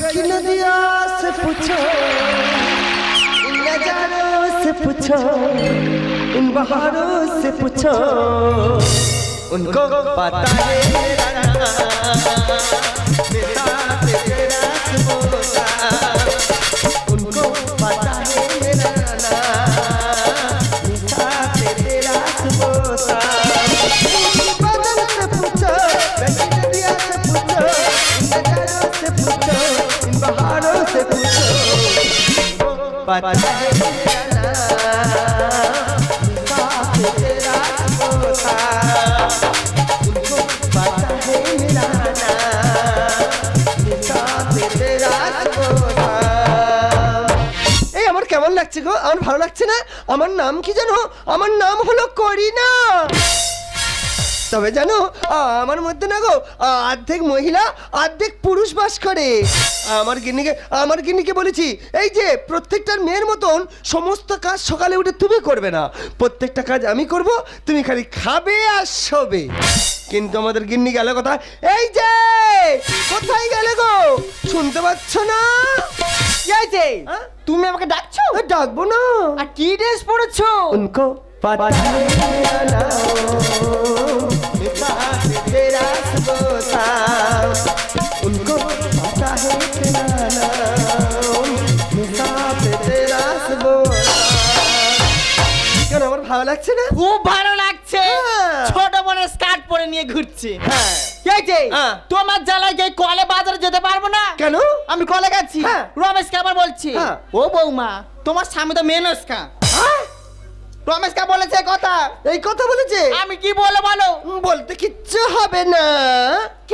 की नदिया से पूछो। इन नजारों से पूछो। इन बहारों से पूछो। उनको पता है मेरा तेरा কেমন লাগছে গো? আমার ভালো লাগছে না? আমার নাম কি জানো? আমার নাম হলো করিনা। তবে জানো আমার মধ্যে না গো অর্ধেক মহিলা অর্ধেক পুরুষ বাস করে। আমার গিন্নিকে আমার গিন্নিকে বলেছি এই যে প্রত্যেকটার মেয়ের মতন সমস্ত কাজ সকালে উঠে তুমি করবে না। প্রত্যেকটা কাজ আমি করব তুমি খালি খাবে আর শোবে। কিন্তু আমাদের গিন্নি গেল কথা এই যে কোথায় গেলে গো? শুনতে পাচ্ছ না? এই যে তুমি আমাকে ডাকছো? ডাকবো না। আর কি ড্রেস পরেছো? উনকো ছোট বোনের স্কার্ট পরে নিয়ে ঘুরছে। হ্যাঁ। তোমার জ্বালায় যে কলে বাজারে যেতে পারব না? কেন? আমি কলে গেছি। রমেশকে আবার বলছি ও বৌমা তোমার স্বামী তো মেনস্কা হ্যাঁ? রমেশকা বলেছে কথা? এই কথা বলেছে? আমি কি বলে বলো? বলতে কিচ্ছু হবে না।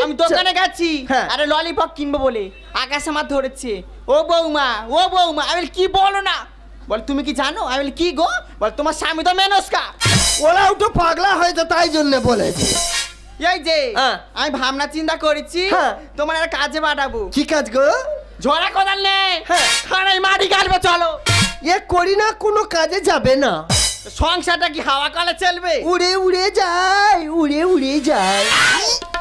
আমি দোকানে গেছি। হ্যাঁ। আরে ললিপপ কিনবো বলে। আকাশ আমার ধরেছে। ও বৌমা ও বৌমা আমি কি বলো না? বল তুমি কি জানো? আমি কি গো? বল তোমার স্বামী তো মেনস্কা। ওরাও তো পাগলা হয়তো তাই জন্য বলেছে। এই যে হ্যাঁ। আমি ভাবনা চিন্তা করেছি হ্যাঁ। তোমার একটা কাজে পাঠাবো কি কাজ গো? ঝরা কোদাল নেই হ্যাঁ। মাটি কাটবে চলো। এ করি না কোনো কাজে যাবে না। সংসারটা কি হাওয়া কলে চলবে? উড়ে উড়ে যায় উড়ে উড়ে যায়।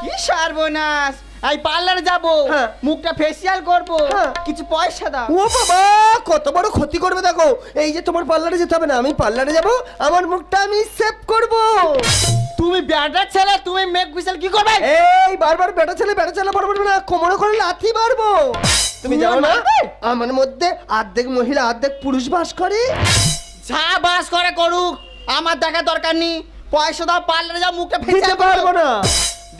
কি সর্বনাশ! এই পার্লারে যাব। হ্যাঁ। মুখটা ফেসিয়াল করব। হ্যাঁ। কিছু পয়সা দাও। ও বাবা কত বড় ক্ষতি করবে দেখো। এই যে তোমার পার্লারে যেতে হবে না আমি পার্লারে যাব আমার মুখটা আমি সেভ করব। তুমি ব্যাটা ছেলে তুমি মেক ফেসিয়াল কি করবে? এই বারবার বেটা ছেলে বেটা ছেলে পারব না কোমরে করে লাথি মারবো। তুমি তুমি জানো না আমার মধ্যে অর্ধেক মহিলা অর্ধেক পুরুষ বাস করে। যা বাস করে করুক আমার দেখা দরকার নেই। পয়সা দাও পার্লারে যাও মুখটা ফেসিয়াল পারব না।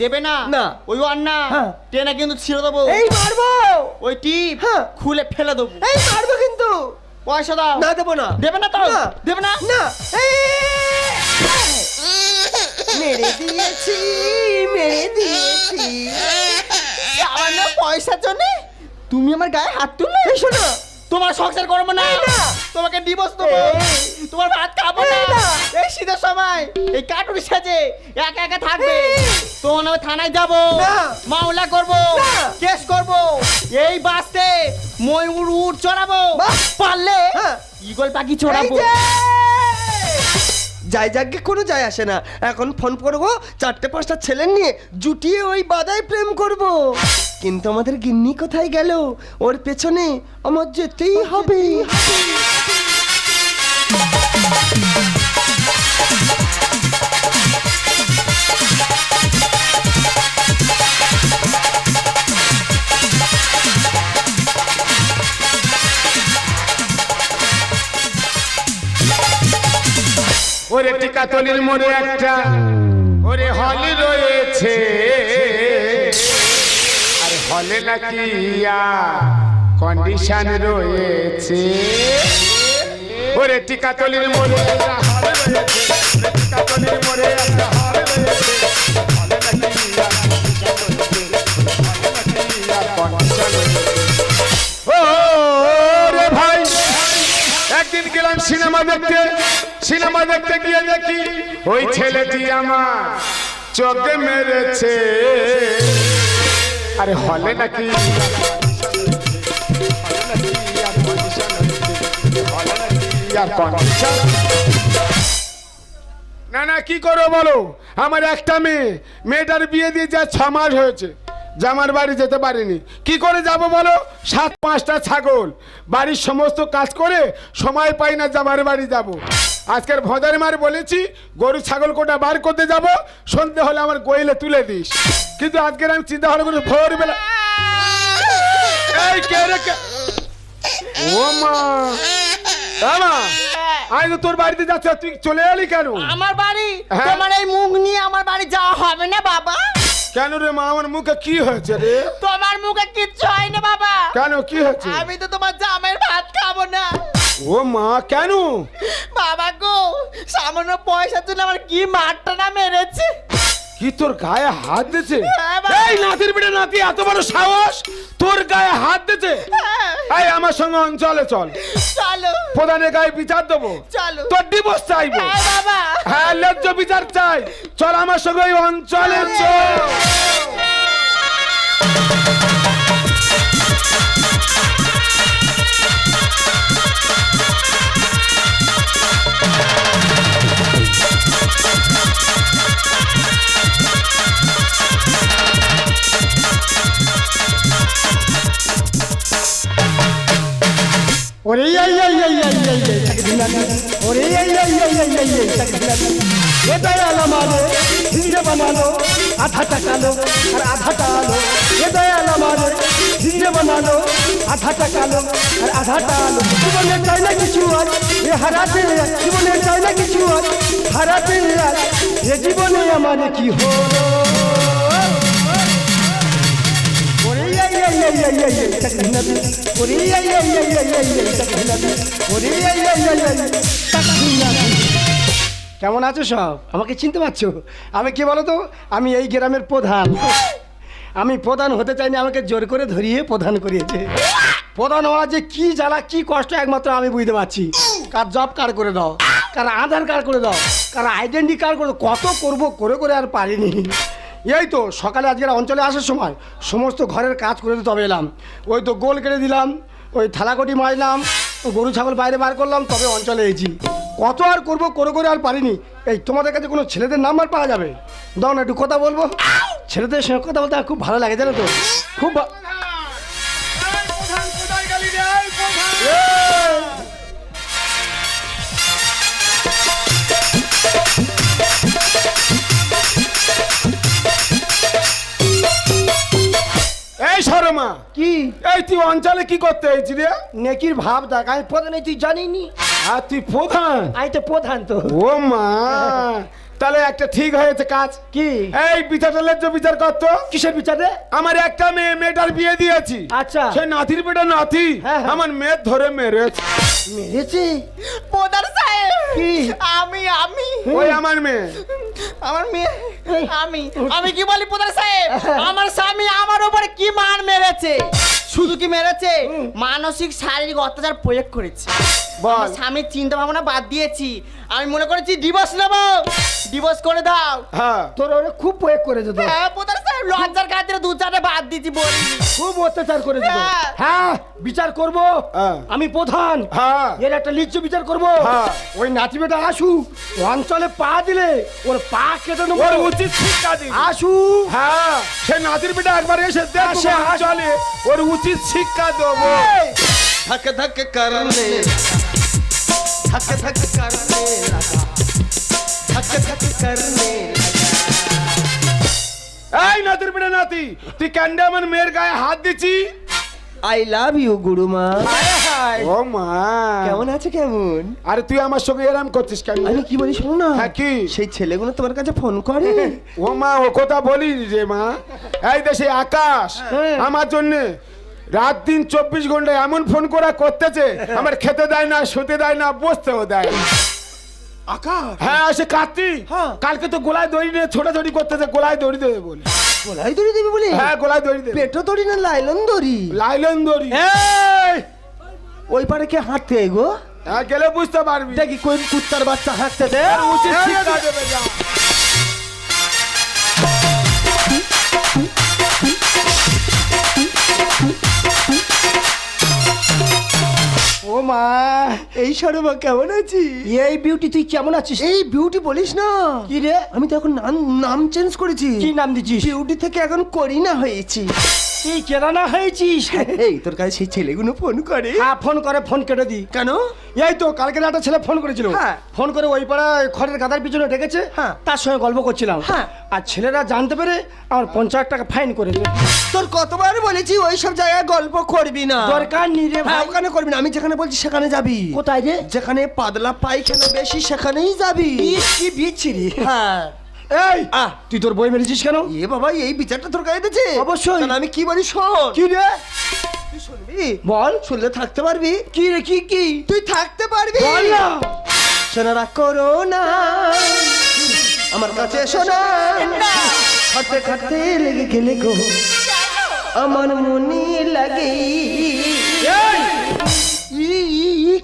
দেবে না? না। ওই অন্না হ্যাঁ। ট্রেনে কিন্তু ছিঁড়ে দেবো। এই মারবো। ওই টিপ হ্যাঁ। খুলে ফেলে দেবো। এই মারবো কিন্তু। পয়সা দাও। না দেবো না। দেবে না তো? দেবে না? না। মেরে দিয়েছি মেরে দিয়েছি। সামান্য পয়সার জন্য তুমি আমার গায়ে হাত তুললে? শোনো। তোমার সংসার করব না। তোমাকে ডিভোর্স দেবো। তোমার ভাত খাব এই না। এই শীতের সময় এই কাটুরি সাজে একা একা থাকবে। তোমার নামে থানায় যাব। মামলা করব। কেস করব। এই বাসতে ময়ূর উড় চড়াবো। পারলে হ্যাঁ। ইগল পাখি চড়াবো! যাই যাকে কোনো যায় আসে না। এখন ফোন করব, চারটে পাঁচটা ছেলে নিয়ে জুটিয়ে ওই বাদায় প্রেম করব। কিন্তু আমাদের গিন্নি কোথায় গেল? ওর পেছনে আমার যেতেই হবে। ওরে টিকাতলির মোড়ে একটা ওরে হল রয়েছে। আর হলে নাকি কন্ডিশন রয়েছে। ওরে টিকাতলির রয়েছে। টিকাতলির মোড়ে সিনেমা দেখতে। সিনেমা দেখতে গিয়ে দেখি ওই ছেলেটি আমার চোখে মেরেছে। আরে হলে নাকি? না না কি করো বলো? আমার একটা মেয়ে মেয়েটার বিয়ে দিয়ে যা ছ মাস হয়েছে। জামার বাড়ি যেতে পারিনি। কি করে যাব বলো? সাত পাঁচটা ছাগল। বাড়ির সমস্ত কাজ করে সময় পাই না জামার বাড়ি যাব। আজকের ভদারি মার বলেছি গরু ছাগল কোটা বার করতে যাব সন্ধে হলে আমার গোয়েলে তুলে দিস। কিন্তু আজকের আমি চিন্তা ভাবনা করি ভোরবেলা এই কে রে কে? ও মা। আমা আমি তো তোর বাড়িতে যাচ্ছি তুই চলে এলি কেন? আমার বাড়ি? হ্যাঁ। তোমার এই মুখ নিয়ে আমার বাড়ি যাওয়া হবে না বাবা। কেন রে মা? আমার মুখে কি হয়েছে রে? তোমার মুখে কিচ্ছু হয় না বাবা। কেন কি হয়েছে? আমি তো তোমার জামের ভাত খাব না। ও মা কেন? বাবা গো সামান্য পয়সার জন্য আমার কি মারটা না মেরেছে? কি তোর গায়ে হাত বাবা। এই নাতির বেটে নাতি এত বড় সাহস? তোর গায়ে হাত হ্যাঁ, এই আমার সঙ্গে অঞ্চলে চল চলো। প্রধানের গায়ে বিচার দেবো। চলো। তোর ডিভোর্স চাইব। হ্যাঁ বাবা। হ্যাঁ ন্যায্য বিচার চাই। চল আমার সঙ্গে ওই অঞ্চলে চল। আধাটা কালো আর আধাটা আলো এ দয়াল আমারে হিন্দে বানালো আধাটা কালো আর আধাটা আলো জীবনে চাই না কিছু আর এ হারাতে জীবনে চাই না কিছু আর হারাতে আর এ জীবনে আমার কি হলো ওরে কেমন আছো সব? আমাকে চিনতে পারছ? আমি কি বলো তো আমি এই গ্রামের প্রধান। আমি প্রধান হতে চাইনি, আমাকে জোর করে ধরিয়ে প্রধান করিয়েছে। প্রধান হওয়া যে কি জ্বালা, কি কষ্ট একমাত্র আমি বুঝতে পারছি। কার জব কার্ড করে দাও? কার আধার কার্ড করে দাও? কার আইডেন্টি কার্ড করে কত করব, করে করে আর পারিনি। এই তো, সকালে আজকের অঞ্চলে আসার সময় সমস্ত ঘরের কাজ করে তবে এলাম। ওই তো গোল কেটে দিলাম, ওই থালাকটি মাজলাম গরু, ছাগল বাইরে বার করলাম, তবে অঞ্চলে এসেছি। কত আর করব করে করে আর পারিনি। এই তোমাদের কাছে কোনো ছেলেদের নাম্বার পাওয়া যাবে? দাও না একটু কথা বলব। ছেলেদের সঙ্গে কথা বলতে খুব ভালো লাগে জানো তো? খুব এই শর্মা কি? এই তুই অঞ্চলে কি করতে হয়েছি রে নেকির ভাব দেখ আমি প্রধান এই তুই জানিনি আর তুই প্রধান? আমি তো প্রধান তো। ও মা তাহলে একটা ঠিক হয়েছে কাজ। কি? এই বিচারটা ন্যায্য বিচার করতো কিসের বিচারে? আমার একটা মেয়ে মেয়েটার বিয়ে দিয়েছি। আচ্ছা। সে নাতির বেটা নাতি। হ্যাঁ, হ্যাঁ। আমার মেয়ে ধরে মেরেছে। মেরেছে? প্রধান সাহেব কি? আমি আমি। ওই আমার মেয়ে। আমার মেয়ে আমি আমি কি বলি প্রধান সাহেব? আমার স্বামী আমার উপরে কি মান মেরেছে? শুধু কি মেরেছে? মানসিক শারীরিক অত্যাচার প্রয়োগ করেছে। আমার স্বামীর চিন্তা ভাবনা বাদ দিয়েছি। আমি মনে করেছি ডিভোর্স নেব ডিভোর্স করে দাও হ্যাঁ তোর ওরে খুব প্রয়োগ করেছে তো হ্যাঁ প্রধান সাহেব লজ্জার খাতিরে দু চারটে বাদ দিয়েছি বলি খুব অত্যাচার করেছে তো হ্যাঁ। হ্যাঁ বিচার করব হ্যাঁ। আমি প্রধান হ্যাঁ এর একটা লিচ্ছ বিচার করব হ্যাঁ। ওই নাতি বেটা আসু অঞ্চলে পা দিলে ওর পা কেটে নেবো ওর উচিত শিক্ষা দিন আসু হ্যাঁ সে নাতির বেটা একবার এসে দেখ আসে, আসে। চলে ওর উচিত শিক্ষা দেবো धक धक करने धक धक करने लगा धक धक करने এই নাতির বেটা নাতি তুই ক্যান্ডে আমার মেয়ের গায়ে হাত দিচ্ছি আই লাভ ইউ গুরুমা ও মা কেমন আছে কেমন আরে তুই আমার সঙ্গে এরম করছিস কেন আমি কি বলি শোনো না হ্যাঁ, কি? সেই ছেলেগুলো তোমার কাছে ফোন করে ও মা ও কথা বলি রে মা এই দেশে আকাশ হ্যাঁ। আমার জন্য রাত দিন চব্বিশ ঘণ্টা এমন ফোন করা করতেছে আমার খেতে দেয় না শুতে দেয় না বসতেও দেয়। আকাশ! হ্যাঁ সে কার্তিক হ্যাঁ। কালকে তো গোলায় দড়ি নিয়ে ছোটাছুটি করতেছে গোলায় দড়ি দেবে বলে। গলায় দড়ি দেবে বলে? হ্যাঁ গোলায় দড়ি দেবে। পেটো দড়ি না লাইলন দড়ি? লাইলন দড়ি। ওই পারে কে হাঁটতে গো হ্যাঁ গেলে বুঝতে পারবি। দেখি কোন কুত্তার বাচ্চা হাঁটতে দে উচিত শিক্ষা দেবে যা। ও মা এই সরমা কেমন আছি এই বিউটি তুই কেমন আছিস? এই বিউটি বলিস না। কি রে? আমি তো এখন নাম নাম চেঞ্জ করেছি। কি নাম দিছিস বিউটি থেকে এখন করিনা হয়েছি। তুই কেরানা হয়েছিস? এই তোর কাছে সেই ছেলেগুলো ফোন করে। হ্যাঁ ফোন করে ফোন কেটে দি। কেন? এই তো কালকে একটা ছেলে ফোন করেছিল। হ্যাঁ। ফোন করে ওই পাড়ায় খড়ের গাদার পিছনে ডেকেছে। হ্যাঁ। তার সঙ্গে গল্প করছিলাম। হ্যাঁ। আর ছেলেরা জানতে পেরে আমার পঞ্চাশ টাকা ফাইন করে দেবে তোর কতবার বলেছি ওই সব জায়গায় গল্প করবি না। দরকার নেই রে হ্যাঁ ভাই। ওখানে করবি না। আমি যেখানে বলছি সেখানে যাবি। কোথায় রে যেখানে পাতলা পায়খানা বেশি সেখানেই যাবি। কি বিচ্ছিরি। হ্যাঁ। এই! আহ। তুই তোর বই মেরেছিস কেন? এ বাবা এই বিচারটা তোর গায়ে দিয়েছে। অবশ্যই। আমি কি বলি শোন? কি রে? তুই শুনবি? বল। শুনলে থাকতে পারবি? কি রে কি কি? তুই থাকতে পারবি? বল না। সোনারা করো না। আমার কাছে শোনা খাটতে খাটতে লেগে গেলে গো। আমার মনে লাগে। ই-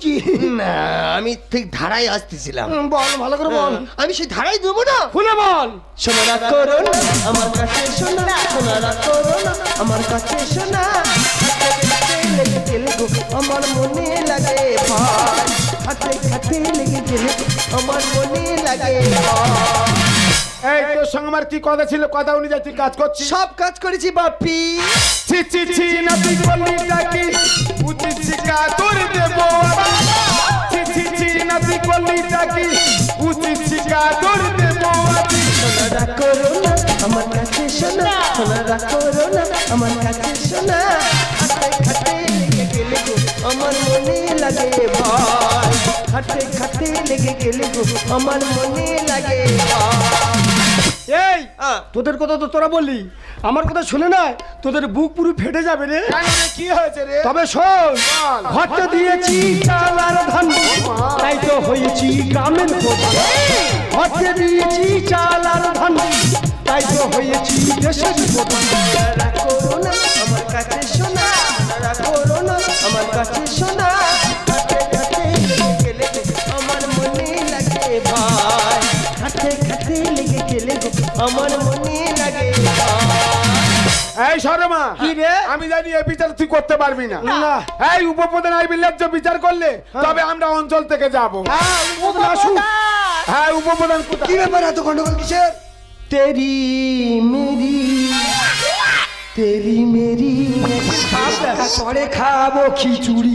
কি? না আমি ঠিক ধারায় আসতেছিলাম। বল ভালো করে বল। আমি সেই ধারায় দেবো না। খুলে বল। সোনারা করো না। আমার কাছে শোনা সোনারা করো না। আমার কাছে গো আমার মনে লাগে ভাই হাতে হাতে লেগে গেলে আমার মনে লাগে এই তোর সঙ্গে আমার কি কথা ছিল? কথা অনুযায়ী তুই কাজ করছিস? সব কাজ করেছি বাপি। ছি ছি ছি নাতি করলি ডাকি উচিত শিক্ষা তোর দেব ছি ছি ছি নাতি করলি ডাকি উচিত শিক্ষা তোর দেব সোনারা করো না আমার কাছে শোনা সোনারা করো না মনে লাগে ভাই হাতে হাতে লেগে গেলে গো আমার মনে লাগে ভাই এই তোদের কথা তো তোরা বললি। আমার কথা শুনে না তোদের বুক পুরো ফেটে যাবে রে। কি হয়েছে রে। তবে শোন। ঘরতে দিয়েছি চালার ধান। তাই তো হয়েছি গ্রামের ঘরতে দিয়েছি চাল আর ধান। তাই তো হয়েছি দেশের আমার কাছে শোনা। আমার কাছে শোনা। আমার মনে লাগে। এই শর্মা কি রে? আমি জানি এই বিচার তুই করতে পারবি না। না। এই উপপ্রধান আই বিল্লাজ্য বিচার করলে তবে আমরা অঞ্চল থেকে যাব। হ্যাঁ, উপপ্রধান আসুক। হ্যাঁ উপপ্রধান কোথায়? কি ব্যাপার এত গন্ডগোল কিসের? তেরি মেরি তেরি মেরি। পরে খাব খিচুড়ি।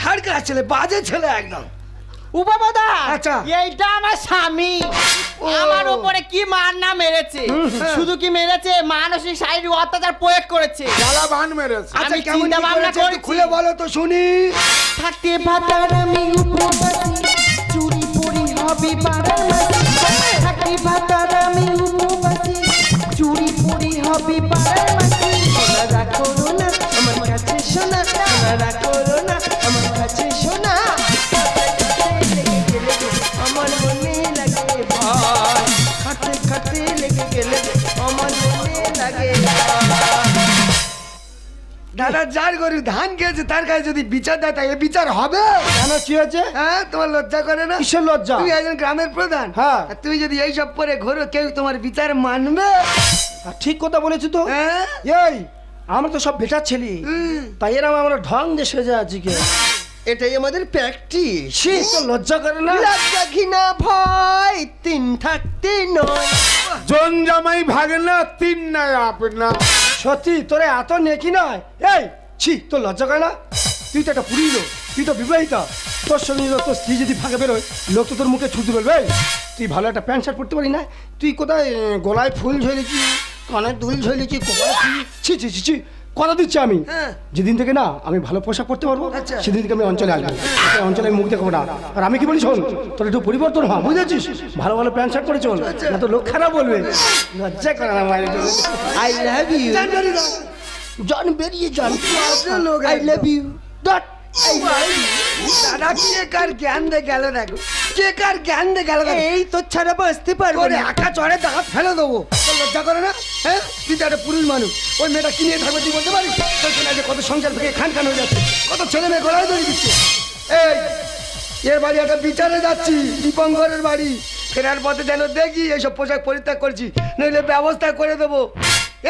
থার্ড ক্লাস ছেলে বাজে ছেলে একদম। উপাবাদা আচ্ছা। এইটা আমার স্বামী। উপরে কি মার না মেরেছে? শুধু কি মেরেছে? মানসিক শারীরিক অত্যাচার প্রয়োগ করেছে। জ্বালা বান মেরেছে। আমি চিন্তা ভাবনা করছি বলো তো শুনি। থাকতে ভাতার আমি উপবাসী। চুরি পরি হবে পাড়ার থাকতে ভাতার আমি উপবাসী। চুরি পরি হবে পাড়ার মাসি করো না আমার কাছে শোনা সোনারা দাদা যার গরু ধান খেয়েছে তার কাছে যদি বিচার দেয় তাহলে বিচার হবে। কেন কি হয়েছে? হ্যাঁ তোমার লজ্জা করে না? কিসের লজ্জা? তুমি একজন গ্রামের প্রধান। হ্যাঁ। তুমি যদি এইসব পরে ঘোরো কেউ তোমার বিচার মানবে। ঠিক কথা বলেছি তো। হ্যাঁ। এই আমরা তো সব বেটার ছেলে। তাই এরম আমরা ঢং দিয়ে সেজে আছি কে এটাই আমাদের প্র্যাকটিস সে তো লজ্জা করে না? লজ্জা ঘৃণা ভয়? তিন থাকতে নয়। জন জামাই ভাগনা তিন নাই আপনা। সত্যি, তোরে এত নেকি নয়। এই, ছি, তোর লজ্জা করে না? তুই তো একটা পুরী লোক, তুই তো বিবাহিতা। তোর সঙ্গে তোর স্ত্রী যদি ফাঁকে বেরোয়, লোক তো তোর মুখে ছুটি বলবে তুই ভালো একটা প্যান্ট শার্ট পরতে পারি না? তুই কোথায় গলায় ফুল ঝরেছি কানে দুল ঝরেছি কোথায় ছি ছি ছি ছি। কথা দিচ্ছি আমি। হ্যাঁ। যেদিন থেকে না আমি ভালো পোশাক পরতে পারব আচ্ছা। সেদিন থেকে আমি অঞ্চলে আসব। অঞ্চলে আমি মুখ দেখব না। আর আমি কি বলি শোন তোর একটু পরিবর্তন হওয়া বুঝেছিস? ভালো ভালো প্যান্ট শার্ট পরে চল না তো লোক খারাপ বলবে। লজ্জা করে না মায়ের আই লাভ ইউ জান বেরিয়ে। জন যান বাজে লোক আই। লাভ ইউ দাদা কে কার জ্ঞান দে গেল দেখো কে কার জ্ঞান দে গেল এই তো ছাড়া বাঁচতে পারব তোর না। একা চড়ে দাঁত ফেলে দেবো। তোর লজ্জা করে না? হ্যাঁ? তুই তো একটা পুরুষ মানুষ। ওই মেয়েটা কিনে থাকবে তুই বলতে পারিস? তোর কত সংসার থেকে খান খান হয়ে যাচ্ছে। কত ছেলে মেয়ে গলায় দড়ি দিচ্ছে। এই এর বাড়ি একটা বিচারে যাচ্ছি দীপঙ্করের বাড়ি। ফেরার পথে যেন দেখি এইসব পোশাক পরিত্যাগ করছি নইলে ব্যবস্থা করে দেবো।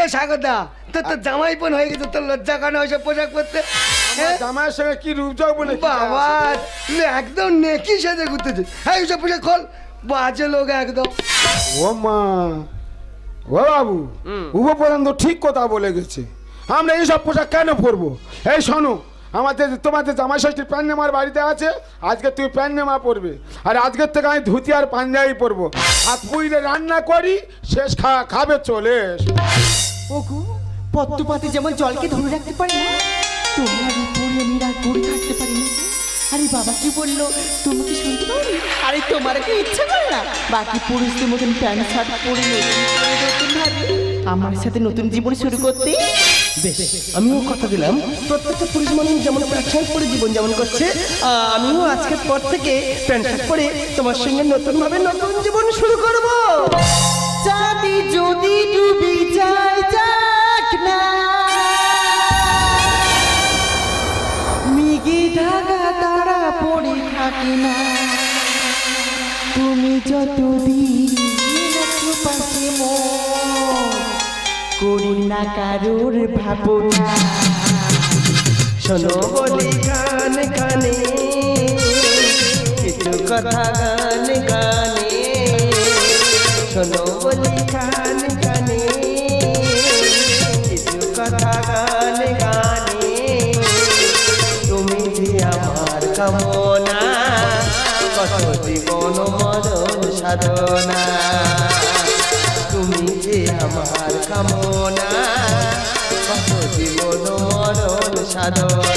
এ সাগরদা তোর তো জামাই বোন হয়ে গেছে তোর লজ্জা কারণে ওইসব পোশাক পরতে? জামাইয়ের সঙ্গে কি রূপযোগ বলে বাবা? একদম নেকি সাজে ঘুরতেছে হ্যাঁ এইসব পোশাক খোল বাজে লোক একদম। ও মা ও বাবু উপপ্রধান তো ঠিক কথা বলে গেছে। আমরা এইসব পোশাক কেন পরবো? এই শোনো আমাদের তোমাদের জামাই ষষ্ঠীর প্যান্ট নেমার বাড়িতে আছে আজকে তুই প্যান্ট নেমা পরবে। আর আজকের থেকে আমি ধুতি আর পাঞ্জাবি পরবো। হাত পুইলে রান্না করি শেষ খা খাবে চলে পদ্মপাতে যেমন জলকে ধরে রাখতে পারে না তোমার উপরে আমি রাগ করে থাকতে পারি না। আরে বাবা, কি বলল? তুমি কি শুনতে পারি আরে তোমার কি ইচ্ছা করে না? বাকি পুরুষদের মতন প্যান্ট শার্ট পরে আমার সাথে নতুন জীবন শুরু করতে? বেশ, আমিও কথা দিলাম। প্রত্যেকটা পুরুষ মানুষ যেমন প্যান্ট শার্ট পরে জীবন যেমন করছে, আমিও আজকের পর থেকে প্যান্ট শার্ট পরে তোমার সঙ্গে নতুন ভাবে নতুন জীবন শুরু করব। চাঁদি যদি ডুবি যায় যাক মিগি ঢাকা তারা পড়ে থাকে না? তুমি যতদিন পাশে করি না কারোর ভাবনা। শোনো বলি গান, গানে, কিছু কথা গান, গানে। শোনো বলি গান, গানে, কিছু কথা গানে কামনা কত জীবন মরণ সাধনা। তুমি যে আমার কামনা কত জীবন মরণ সাধনা।